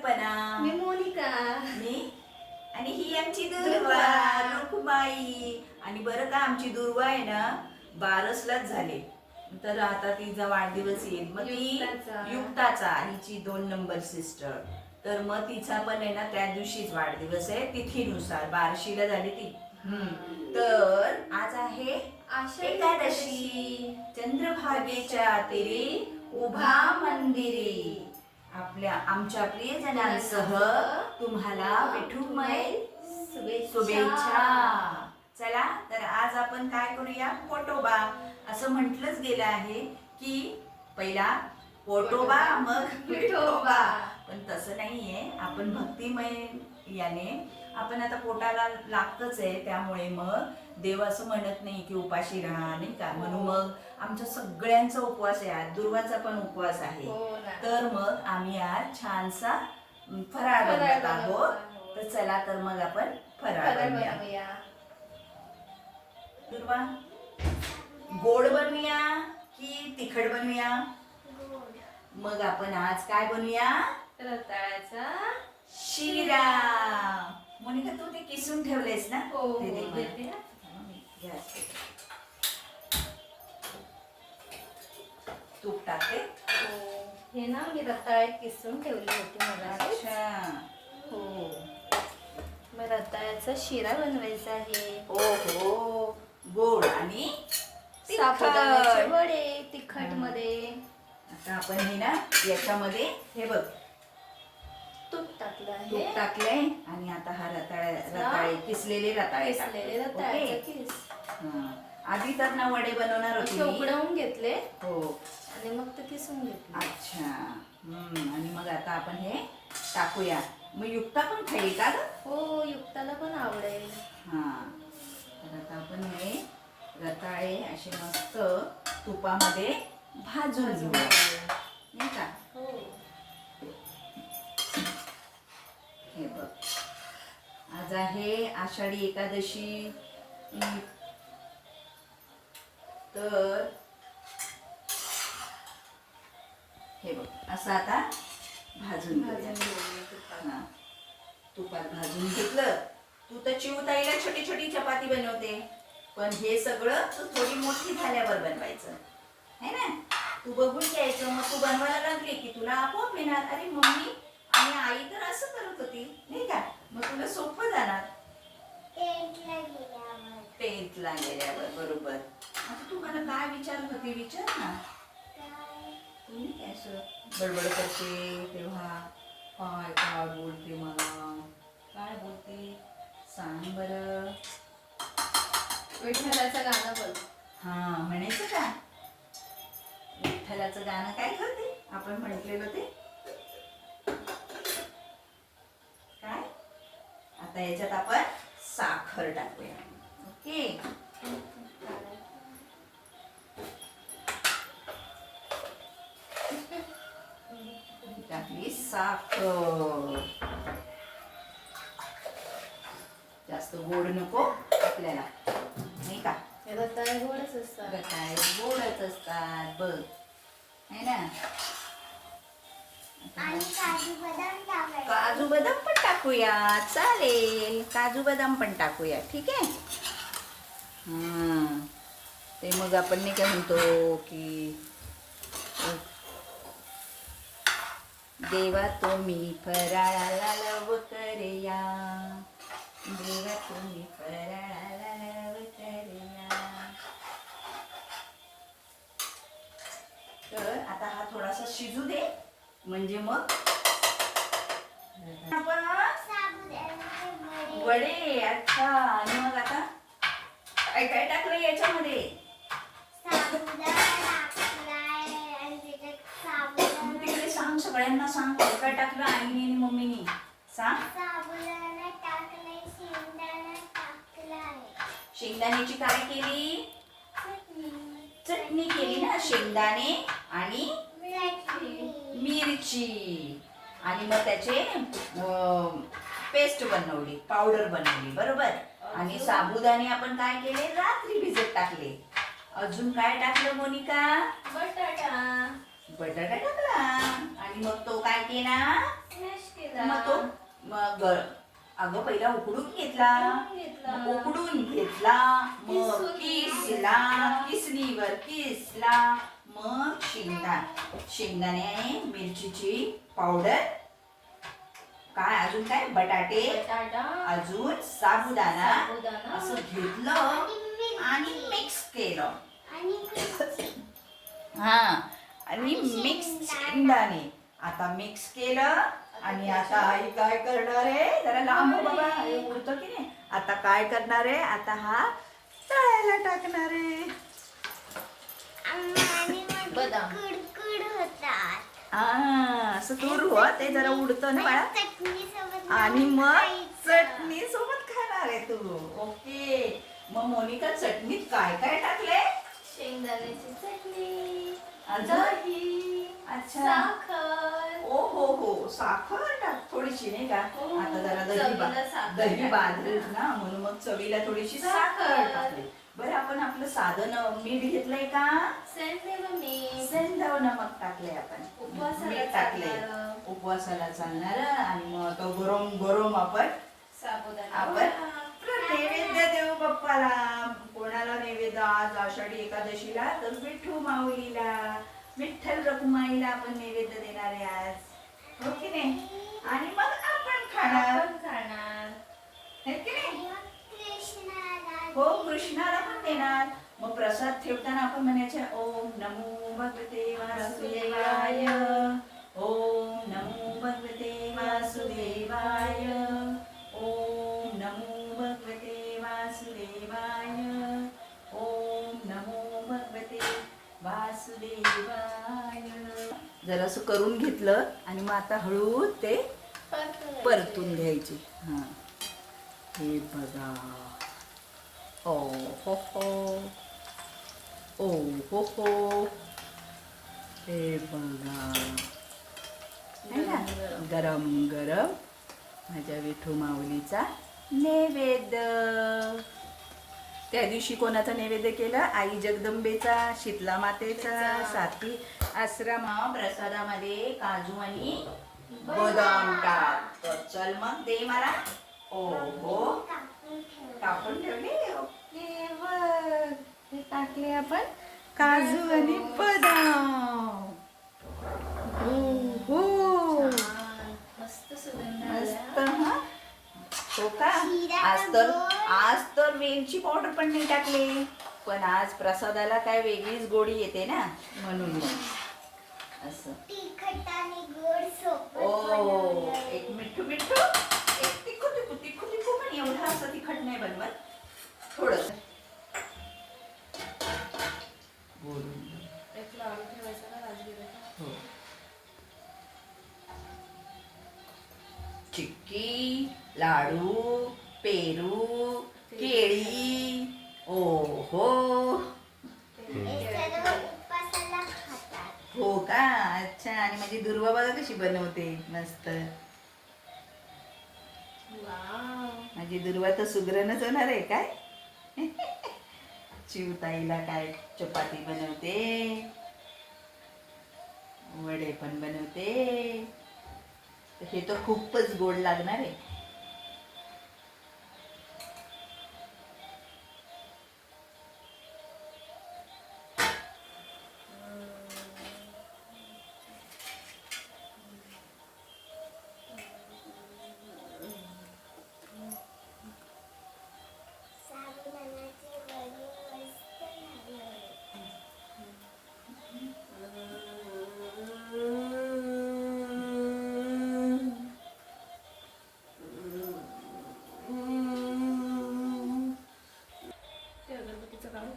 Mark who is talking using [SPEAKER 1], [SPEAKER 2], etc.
[SPEAKER 1] कल्पना
[SPEAKER 2] मी मोनिका.
[SPEAKER 1] मी? आणि ही आमची दुर्वा. रुखमाई. आणि बरं का आमची दुर्वा आहे ना बारसलाच झाले. तर आता तिचा वाढदिवस येईल. मग ती
[SPEAKER 2] युक्ताचा.
[SPEAKER 1] युक्ताचा हिची दोन नंबर सिस्टर. तर मग तिचा पण आहे ना त्या दिवशीच वाढदिवस आहे तिथीनुसार. बारशीला झाली ती. हम्म. तर आज आहे
[SPEAKER 2] आषाढी
[SPEAKER 1] एकादशी. चंद्रभागेच्या तीरी उभा मंदिरे. आपल्या आमच्या प्रियजनांसह तुम्हाला विठुमय
[SPEAKER 2] शुभेच्छा.
[SPEAKER 1] शुभेच्छा चला तर आज आपण काय करूया? पोटोबा. असं म्हटलंच गेलं आहे की पहिला पोटोबा मग विठोबा. पण तसं नाहीये. आपण भक्तिमय याने आपण आता पोटाला लागतच आहे त्यामुळे मग देव असं म्हणत नाही की उपाशी राहा नाही का? म्हणून मग आमच्या सगळ्यांचा उपवास आहे. आज दुर्वाचा पण उपवास आहे.
[SPEAKER 2] हो.
[SPEAKER 1] तर मग आम्ही आज छानसा फराळ बनवत आहोत.
[SPEAKER 2] आहोत.
[SPEAKER 1] तर चला तर मग आपण फराळ बनवूया. दुर्वा गोड बनवूया की तिखट बनवूया? मग आपण आज काय बनवूया?
[SPEAKER 2] रताळ्याचा
[SPEAKER 1] शिरा. मोनिका तू ते किसून ठेवलेस ना?
[SPEAKER 2] हो
[SPEAKER 1] घ्या. तूप टाकते
[SPEAKER 2] हो. हे ना मी रताळे किसून ठेवली होती मला
[SPEAKER 1] अच्छा.
[SPEAKER 2] हो. मग रताळ्याचा शिरा बनवायचा आहे.
[SPEAKER 1] हो हो गोड आणि
[SPEAKER 2] साबुदाण्याचे. वडे तिखटमध्ये.
[SPEAKER 1] आता आपण हे ना याच्यामध्ये हे बघ.
[SPEAKER 2] तूप टाकलं
[SPEAKER 1] तूप टाकलंय आणि आता हा रताळे रताळे किसलेले रताळे
[SPEAKER 2] किसलेले
[SPEAKER 1] ओके?
[SPEAKER 2] किस.
[SPEAKER 1] आधी तर ना वडे बनवणार होते.
[SPEAKER 2] उकडवून घेतले.
[SPEAKER 1] हो.
[SPEAKER 2] आणि मग ते किसून घेतले.
[SPEAKER 1] अच्छा. हम्म. आणि मग आता आपण हे टाकूया. मग युक्ता पण खाईल का
[SPEAKER 2] हो युक्ताला पण आवडेल.
[SPEAKER 1] हा. तर आता आपण हे रताळे असे मस्त तुपामध्ये भाजून घेऊया. नाही का?
[SPEAKER 2] हो.
[SPEAKER 1] हे बघ. आज आहे आषाढी एकादशी. तर हे बघ असं आता भाजून
[SPEAKER 2] भाजून. तुपात
[SPEAKER 1] भाजून घेतलं. तू तर चिवताईला छोटी छोटी चपाती बनवते. पण हे सगळं तू थोडी मोठी झाल्यावर बनवायचं. है ना? तू बघून घ्यायचं. मग तू बनवायला लागली की तुला आपोआप येणार. अरे मम्मी आणि आई तर असं करत होती. नाही का? मग तुला सोपं जाणार. टेन्थला गेल्यावर. बरोबर. आता तू मला काय विचारत होती विचार ना. तुम्ही काय असं बडबड करते तेव्हा? काय काय बोलते मला? काय बोलते? सांग बरं.
[SPEAKER 2] विठ्ठलाचं गाणं बोल.
[SPEAKER 1] हा म्हणायचं का? विठ्ठलाचं गाणं काय करते आपण म्हटलेलं ते? काय? आता याच्यात आपण साखर टाकूया ओके? टाकली साखर. जास्त गोड नको आपल्याला. नाही का?
[SPEAKER 2] हे रताळे गोडच असतात.
[SPEAKER 1] गोडच असतात. बघ. है ना? काजू बदाम पण टाकूया. चालेल. काजू बदाम पण टाकूया. ठीक आहे? ते मग आपण नाही काय म्हणतो की देवा तुम्ही फराळाला लव करूया. देवा तुम्ही फराळाला लव करूया. तर आता हा थोडासा शिजू दे. म्हणजे मग? आपण वडे अच्छा. आणि मग आता? काय काय टाकलं याच्यामध्ये? तिकडे सांग सगळ्यांना सांग काय काय टाकलं आईने आणि मम्मीने. सांग. शेंगदाण्याची काय केली? चटणी केली ना शेंगदाणे आणि मिरची आणि मग त्याचे पेस्ट बनवली पावडर बनवली बरोबर? आणि साबुदाणे आपण काय केले? रात्री भिजत टाकले. अजून काय टाकलं मोनिका?
[SPEAKER 2] बटाटा.
[SPEAKER 1] बटाटा टाकला. आणि मग तो काय केला? मग तो मग अगं पहिला उकडून घेतला.
[SPEAKER 2] उकडून घेतला.
[SPEAKER 1] मग किसला किसणीवर किसला. मग शेंगदाण. शेंगदाणे आणि मिरचीची पावडर काय अजून काय? बटाटे.
[SPEAKER 2] बटाटा.
[SPEAKER 1] अजून साबुदाणा.
[SPEAKER 2] साबुदाणा.
[SPEAKER 1] असं घेतलं आणि मिक्स केलं. हा आणि मिक्स शेंगदाणे. आता मिक्स केलं आणि आता आई काय करणार आहे? जरा लांब हो बाबा हे उडतं की नाही? आता काय करणार आहे? आता हा तळायला टाकणार आहे.
[SPEAKER 2] बदाम.
[SPEAKER 3] कुडकुड होतात.
[SPEAKER 1] हा असं दूर ते जरा उडतं ना बाळा.
[SPEAKER 3] चटणी सोबत
[SPEAKER 1] आणि मग. चटणी सोबत खाणार आहे तू. ओके. मग मोनिका चटणीत काय काय टाकले
[SPEAKER 2] शेंगदाण्याची चटणी? दही
[SPEAKER 1] अच्छा.
[SPEAKER 2] साखर.
[SPEAKER 1] ओ हो हो. साखर टाक थोडीशी नाही का?
[SPEAKER 2] हो,
[SPEAKER 1] आता जरा दही
[SPEAKER 2] चवीला साखर
[SPEAKER 1] दही ना म्हणून मग चवीला थोडीशी साखर.
[SPEAKER 2] साखर.
[SPEAKER 1] टाकली. बरं आपण आपलं साधन मीठ घेतलंय का? सेंधव नमक टाकलंय आपण.
[SPEAKER 2] उपवासाला
[SPEAKER 1] मीठ टाकले
[SPEAKER 2] चालणारं.
[SPEAKER 1] उपवासाला चालणार आणि मग तो गरम गरम आपण आपण नैवेद्य देऊ बाप्पाला. कोणाला नैवेद्य आज आषाढी एकादशीला? तर विठू माऊलीला. विठ्ठल रखुमाईला आपण नैवेद्य देणार आहे आज. हो की नाही? आणि मग आपण खाणार.
[SPEAKER 2] खाणार.
[SPEAKER 1] है
[SPEAKER 3] कृष्णाला
[SPEAKER 1] पण देणार. मग प्रसाद ठेवताना आपण म्हणायचे ओम नमो भगवते वासुदेवाय. ओम नमो भगवते वासुदेवाय. ओम नमो भगवते वासुदेवाय. ओम नमो भगवते वासुदेवाय. जरासं करून घेतलं आणि मग आता हळू ते
[SPEAKER 2] परतून
[SPEAKER 1] घ्यायचे. हां. हे बघा. ओ हो हो ओ हो हो हे बघा गरम गरम माझ्या विठू माऊलीचा नैवेद्य त्या दिवशी कोणाचा नैवेद्य केला आई जगदंबेचा शीतला मातेचा साती आश्रमा प्रसादामध्ये काजू आणि बदाम टाक तर चल मग दे मला ओ हो
[SPEAKER 3] टाकून ठेव
[SPEAKER 1] टाकून ठेवले टाकले आपण. काजू आणि बदाम. हो
[SPEAKER 2] मस्त
[SPEAKER 1] मस्त हा. हो का? आज तर आज तर वेलची पावडर पण नाही टाकले. पण आज प्रसादाला काय वेगळीच गोडी येते ना म्हणून असं. ओ एक मिठू मिठू. एक तिखू तिखू तिखू तिखू पण एवढं असं तिखट नाही बनवत. थोडस. चिक्की लाडू पेरू केळी ओ हो का? अच्छा. आणि माझी दुर्वा बघा कशी बनवते. मस्त. माझी दुर्वा तर सुगरणच होणार आहे काय? चिवताईला काय चपाती बनवते. वडे पण बनवते. हे तर खूपच गोड लागणार आहे. agar ketika kamu